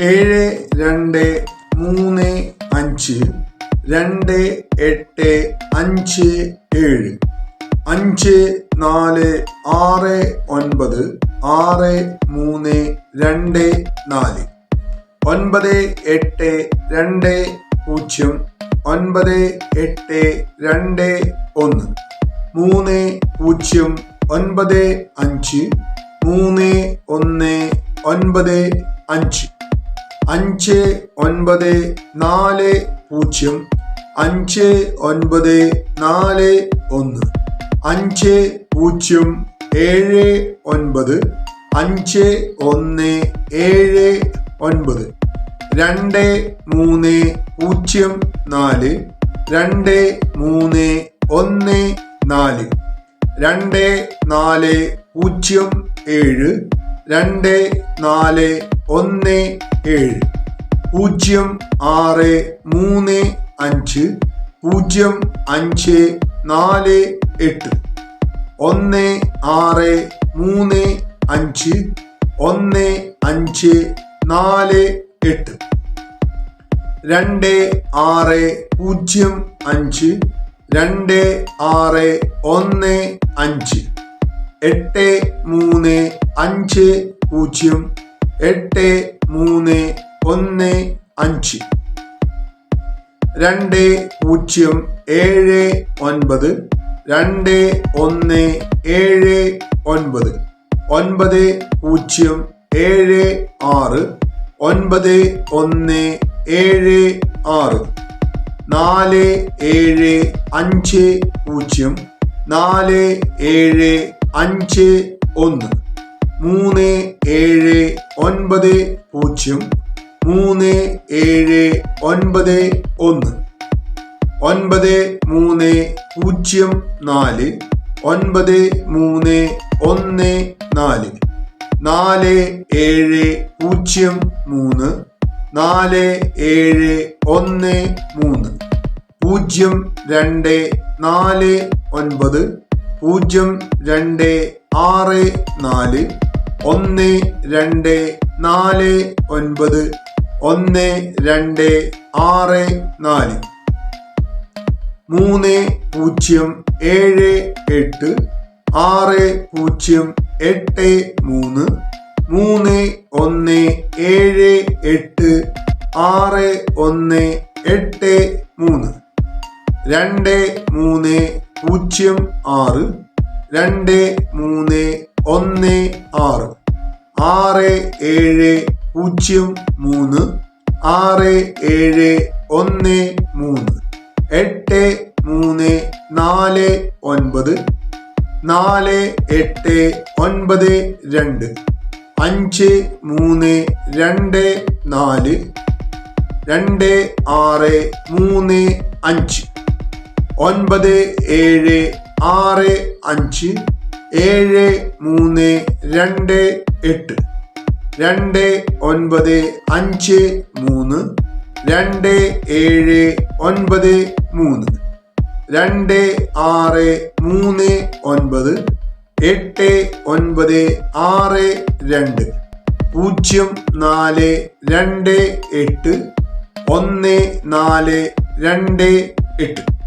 ഏഴ് രണ്ട് മൂന്ന് അഞ്ച് രണ്ട് എട്ട് അഞ്ച് ഏഴ്. അഞ്ച് നാല് ആറ് ഒൻപത് ആറ് മൂന്ന് രണ്ട് നാല്. ഒൻപത് എട്ട് രണ്ട് പൂജ്യം. ഒൻപത് എട്ട് രണ്ട് ഒന്ന്. മൂന്ന് പൂജ്യം. ഒൻപത് അഞ്ച്. മൂന്ന് ഒന്ന് ഒൻപത് അഞ്ച്. അഞ്ച് ഒൻപത് നാല് പൂജ്യം അഞ്ച് ഒൻപത് നാല് ഒന്ന് അഞ്ച് പൂജ്യം ഏഴ് ഒൻപത് അഞ്ച് ഒന്ന് ഏഴ് ഒൻപത് രണ്ട് മൂന്ന് പൂജ്യം നാല് രണ്ട് മൂന്ന് ഒന്ന് നാല് രണ്ട് നാല് പൂജ്യം ഏഴ് രണ്ട് നാല് ഒന്ന് ഏഴ്. പൂജ്യം ആറ് മൂന്ന് അഞ്ച്. പൂജ്യം അഞ്ച് നാല് എട്ട്. ഒന്ന് ആറ് മൂന്ന് അഞ്ച്. ഒന്ന് അഞ്ച് നാല് എട്ട്. രണ്ട് ആറ് പൂജ്യം അഞ്ച്. രണ്ട് ആറ് ഒന്ന് അഞ്ച്. എട്ട് മൂന്ന് അഞ്ച് പൂജ്യം എട്ട് മൂന്ന് ഒന്ന് അഞ്ച്. രണ്ട് പൂജ്യം ഏഴ് ഒൻപത്. രണ്ട് ഒന്ന് ഏഴ് ഒൻപത്. ഒൻപത് പൂജ്യം ഏഴ് ആറ്. ഒൻപത് ഒന്ന് ഏഴ് ആറ്. നാല് ഏഴ് അഞ്ച് പൂജ്യം. നാല് ഏഴ് അഞ്ച് ഒന്ന്. മൂന്ന് ഏഴ് ഒൻപത് പൂജ്യം മൂന്ന് ഏഴ് ഒൻപത് ഒന്ന്. ഒൻപത് മൂന്ന് പൂജ്യം നാല് ഒൻപത് മൂന്ന് ഒന്ന് നാല് നാല് ഏഴ് പൂജ്യം മൂന്ന് നാല് ഏഴ് ഒന്ന് മൂന്ന് പൂജ്യം രണ്ട് നാല് ഒൻപത് പൂജ്യം രണ്ട് ആറ് നാല് ഒന്ന് രണ്ട് നാല് ഒൻപത് ഒന്ന് രണ്ട് ആറ് നാല്. മൂന്ന് പൂജ്യം ഏഴ് എട്ട് ആറ് പൂജ്യം എട്ട് മൂന്ന്. മൂന്ന് ഒന്ന് ഏഴ് എട്ട് ആറ് ഒന്ന് എട്ട് മൂന്ന്. രണ്ട് മൂന്ന് പൂജ്യം ആറ്. രണ്ട് മൂന്ന് ഒന്ന് ആറ്. ആറ് ഏഴ് പൂജ്യം മൂന്ന്. ആറ് ഏഴ് ഒന്ന് മൂന്ന്. എട്ട് മൂന്ന് നാല് ഒൻപത്. നാല് എട്ട് ഒൻപത് രണ്ട്. അഞ്ച് മൂന്ന് രണ്ട് നാല്. രണ്ട് ആറ് മൂന്ന് അഞ്ച്. ഒൻപത് ഏഴ് ആറ് അഞ്ച്. ഏഴ് മൂന്ന് രണ്ട് എട്ട്. രണ്ട് ഒൻപത് അഞ്ച് മൂന്ന്. രണ്ട് ഏഴ് ഒൻപത് മൂന്ന്. രണ്ട് ആറ് മൂന്ന് ഒൻപത്. എട്ട് ഒൻപത് ആറ് രണ്ട്. പൂജ്യം നാല് രണ്ട് എട്ട്. ഒന്ന് നാല് രണ്ട് എട്ട്.